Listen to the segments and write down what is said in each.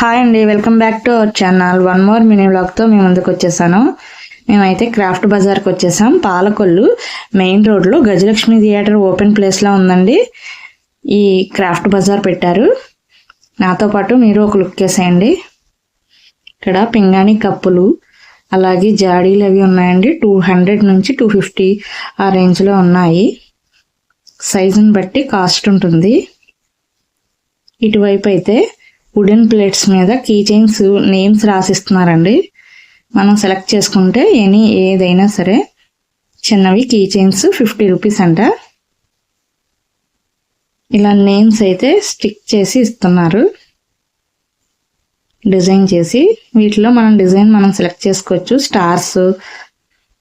Hi అండి welcome back to our channel one more mini వ్లాగ్తో మేము ముందుకు వచ్చేసాను. మేమైతే క్రాఫ్ట్ బజార్కి వచ్చేసాం పాలకొల్లు. మెయిన్ రోడ్లో గజలక్ష్మి థియేటర్ ఓపెన్ ప్లేస్లో ఉందండి. ఈ క్రాఫ్ట్ బజార్ పెట్టారు. నాతో పాటు మీరు ఒక లుక్ వేసేయండి. ఇక్కడ పింగాణి కప్పులు అలాగే జాడీలు అవి ఉన్నాయండి. టూ హండ్రెడ్ నుంచి టూ ఫిఫ్టీ ఆ రేంజ్లో ఉన్నాయి. సైజుని బట్టి కాస్ట్ ఉంటుంది. ఇటువైపు అయితే వుడెన్ ప్లేట్స్ మీద కీ చైన్స్ నేమ్స్ రాసిస్తున్నారండి. మనం సెలెక్ట్ చేసుకుంటే ఎనీ ఏదైనా సరే చిన్నవి కీ చైన్స్ ఫిఫ్టీ రూపీస్ అంట. ఇలా నేమ్స్ అయితే స్టిక్ చేసి ఇస్తున్నారు. డిజైన్ చేసి వీటిలో మనం డిజైన్ మనం సెలెక్ట్ చేసుకోవచ్చు. స్టార్స్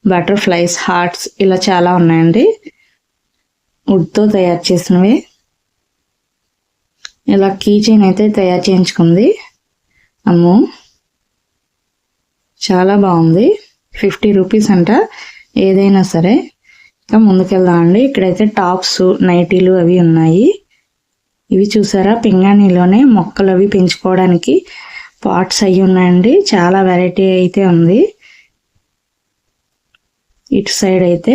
బటర్ఫ్లైస్ హార్ట్స్ ఇలా చాలా ఉన్నాయండి. వుడ్తో తయారు చేసినవి. ఇలా కీ చైన్ అయితే తయారు చేయించుకుంది. అమ్ము. చాలా బాగుంది. ఫిఫ్టీ రూపీస్ అంట. ఏదైనా సరే. ఇంకా ముందుకెళ్దామండి. ఇక్కడైతే టాప్స్ నైటీలు అవి ఉన్నాయి. ఇవి చూసారా? పింగాణిలోనే మొక్కలు అవి పెంచుకోవడానికి పాట్స్ అవి ఉన్నాయండి. చాలా వెరైటీ అయితే ఉంది. ఇటు సైడ్ అయితే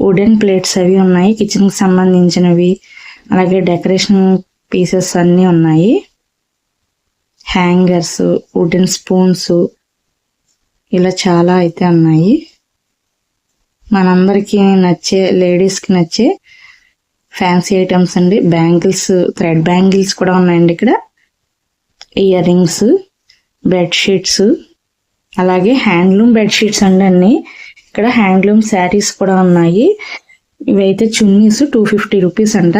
వుడెన్ ప్లేట్స్ అవి ఉన్నాయి. కిచెన్కి సంబంధించినవి. అలాగే డెకరేషన్ పీసెస్ అన్నీ ఉన్నాయి. హ్యాంగర్స్ వుడెన్ స్పూన్స్ ఇలా చాలా అయితే ఉన్నాయి. మనందరికీ నచ్చే లేడీస్కి నచ్చే ఫ్యాన్సీ ఐటమ్స్ అండి. బ్యాంగిల్స్ థ్రెడ్ బ్యాంగిల్స్ కూడా ఉన్నాయండి ఇక్కడ. ఇయర్ రింగ్స్ బెడ్షీట్స్ అలాగే హ్యాండ్లూమ్ బెడ్షీట్స్ అండి అన్ని. ఇక్కడ హ్యాండ్లూమ్ శారీస్ కూడా ఉన్నాయి. ఇవైతే చున్నీస్ టూ ఫిఫ్టీ రూపీస్ అంట.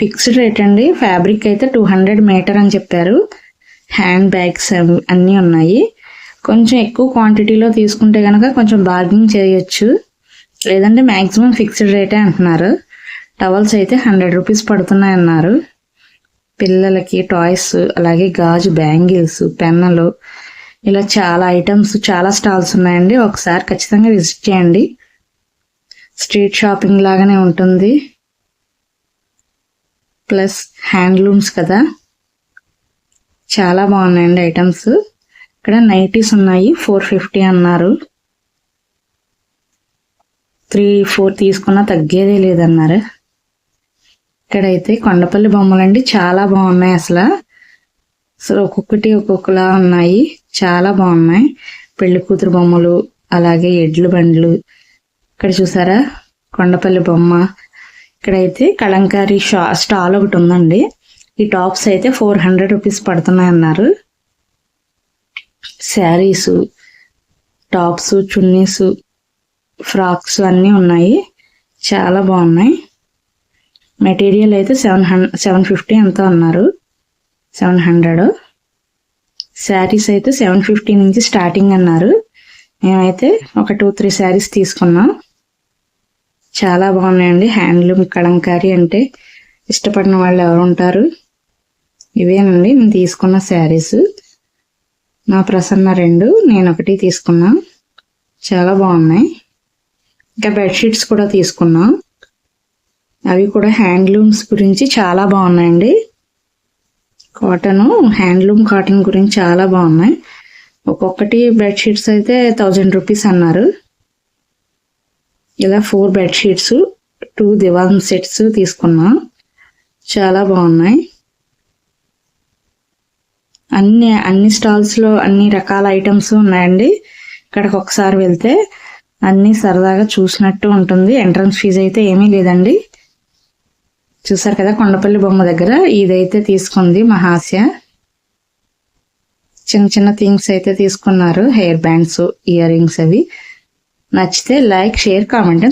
ఫిక్స్డ్ రేట్ అండి. ఫ్యాబ్రిక్ అయితే టూ హండ్రెడ్ మీటర్ అని చెప్పారు. హ్యాండ్ బ్యాగ్స్ అన్నీ ఉన్నాయి. కొంచెం ఎక్కువ క్వాంటిటీలో తీసుకుంటే కనుక కొంచెం బార్గింగ్ చేయొచ్చు. లేదంటే మ్యాక్సిమం ఫిక్స్డ్ రేటే అంటున్నారు. టవల్స్ అయితే హండ్రెడ్ రూపీస్ పడుతున్నాయి అన్నారు పిల్లలకి టాయ్స్ అలాగే గాజు బ్యాంగిల్స్ పెన్నులు ఇలా చాలా ఐటమ్స్ చాలా స్టాల్స్ ఉన్నాయండి. ఒకసారి ఖచ్చితంగా విజిట్ చేయండి. స్ట్రీట్ షాపింగ్ లాగానే ఉంటుంది. ప్లస్ హ్యాండ్లూమ్స్ కదా. చాలా బాగున్నాయండి ఐటమ్స్. ఇక్కడ నైటీస్ ఉన్నాయి ఫోర్ ఫిఫ్టీ అన్నారు. త్రీ ఫోర్ తీసుకున్నా తగ్గేదే లేదన్నారు. ఇక్కడైతే కొండపల్లి బొమ్మలండి చాలా బాగున్నాయి అసలు. అసలు ఒక్కొక్కటి ఒక్కొక్కలా ఉన్నాయి చాలా బాగున్నాయి. పెళ్ళి కూతురు బొమ్మలు అలాగే ఎడ్లు బండ్లు. ఇక్కడ చూసారా? కొండపల్లి బొమ్మ ఇక్కడైతే కలంకారీ షా స్టాల్ ఒకటి ఉందండి. ఈ టాప్స్ అయితే ఫోర్ హండ్రెడ్ రూపీస్ పడుతున్నాయి అన్నారు శారీస్ టాప్స్ చున్నీస్ ఫ్రాక్స్ అన్నీ ఉన్నాయి. చాలా బాగున్నాయి. మెటీరియల్ అయితే సెవెన్ హండ్రెడ్ సెవెన్ ఫిఫ్టీ ఎంతో అన్నారు. Seven hundred. శారీస్ అయితే సెవెన్ ఫిఫ్టీ నుంచి స్టార్టింగ్ అన్నారు. మేమైతే ఒక టూ త్రీ శారీస్ తీసుకున్నాం. చాలా బాగున్నాయండి. హ్యాండ్లూమ్ కలంకారీ అంటే ఇష్టపడిన వాళ్ళు ఎవరు ఉంటారు? ఇవేనండి. నేను తీసుకున్న శారీస్. నా ప్రసన్న రెండు నేను ఒకటి తీసుకున్నా. చాలా బాగున్నాయి. ఇంకా బెడ్షీట్స్ కూడా తీసుకున్నా. అవి కూడా హ్యాండ్లూమ్స్ గురించి చాలా బాగున్నాయండి. కాటను హ్యాండ్లూమ్ కాటన్ గురించి చాలా బాగున్నాయి. ఒక్కొక్కటి బెడ్షీట్స్ అయితే థౌజండ్ రూపీస్ అన్నారు. ఇలా four bedsheets two divan sets తీసుకున్నా. చాలా బాగున్నాయి. అన్ని అన్ని స్టాల్స్లో అన్ని రకాల ఐటమ్స్ ఉన్నాయండి. ఇక్కడికి ఒకసారి వెళ్తే అన్నీ సరదాగా చూసినట్టు ఉంటుంది. ఎంట్రన్స్ ఫీజు అయితే ఏమీ లేదండి. చూసారు కదా కొండపల్లి బొమ్మ దగ్గర? ఇదైతే తీసుకుంది మహాస్య చిన్న చిన్న థింగ్స్ అయితే తీసుకున్నారు. హెయిర్ బ్యాండ్స్ ఇయర్ రింగ్స్ అవి. నచ్చితే లైక్ షేర్ కామెంట్